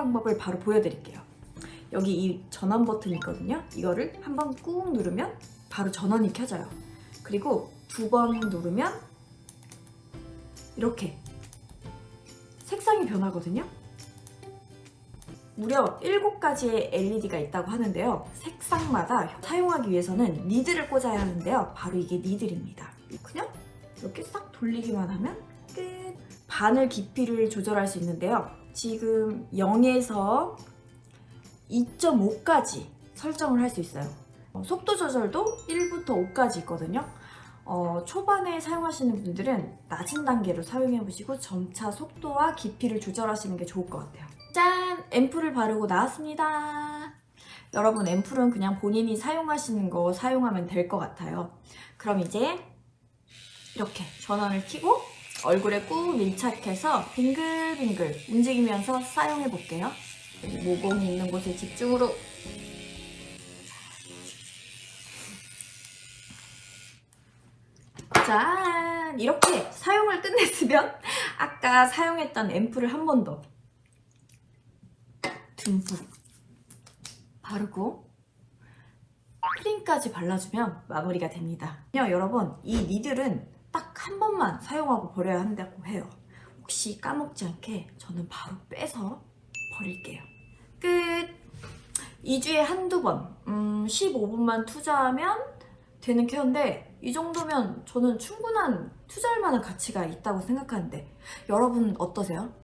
방법을 바로 보여드릴게요. 여기 이 전원 버튼이 있거든요. 이거를 한번 꾹 누르면 바로 전원이 켜져요. 그리고 두 번 누르면 이렇게 색상이 변하거든요. 무려 7가지의 LED가 있다고 하는데요. 색상마다 사용하기 위해서는 니들을 꽂아야 하는데요. 바로 이게 니들입니다. 그냥 이렇게 싹 돌리기만 하면 끝. 바늘 깊이를 조절할 수 있는데요. 지금 0에서 2.5까지 설정을 할 수 있어요. 어, 속도 조절도 1부터 5까지 있거든요. 어, 초반에 사용하시는 분들은 낮은 단계로 사용해 보시고 점차 속도와 깊이를 조절하시는 게 좋을 것 같아요. 짠! 앰플을 바르고 나왔습니다. 여러분 앰플은 그냥 본인이 사용하시는 거 사용하면 될 것 같아요. 그럼 이제 이렇게 전원을 켜고 얼굴에 꾹 밀착해서 빙글빙글 움직이면서 사용해 볼게요. 모공이 있는 곳에 집중으로 짠! 이렇게 사용을 끝냈으면 아까 사용했던 앰플을 한 번 더 듬뿍 바르고 크림까지 발라주면 마무리가 됩니다. 여러분 이 니들은 딱 한 번만 사용하고 버려야 한다고 해요. 혹시 까먹지 않게 저는 바로 빼서 버릴게요. 끝! 2주에 한두 번, 음, 15분만 투자하면 되는 케어인데 이 정도면 저는 충분한 투자할 만한 가치가 있다고 생각하는데 여러분 어떠세요?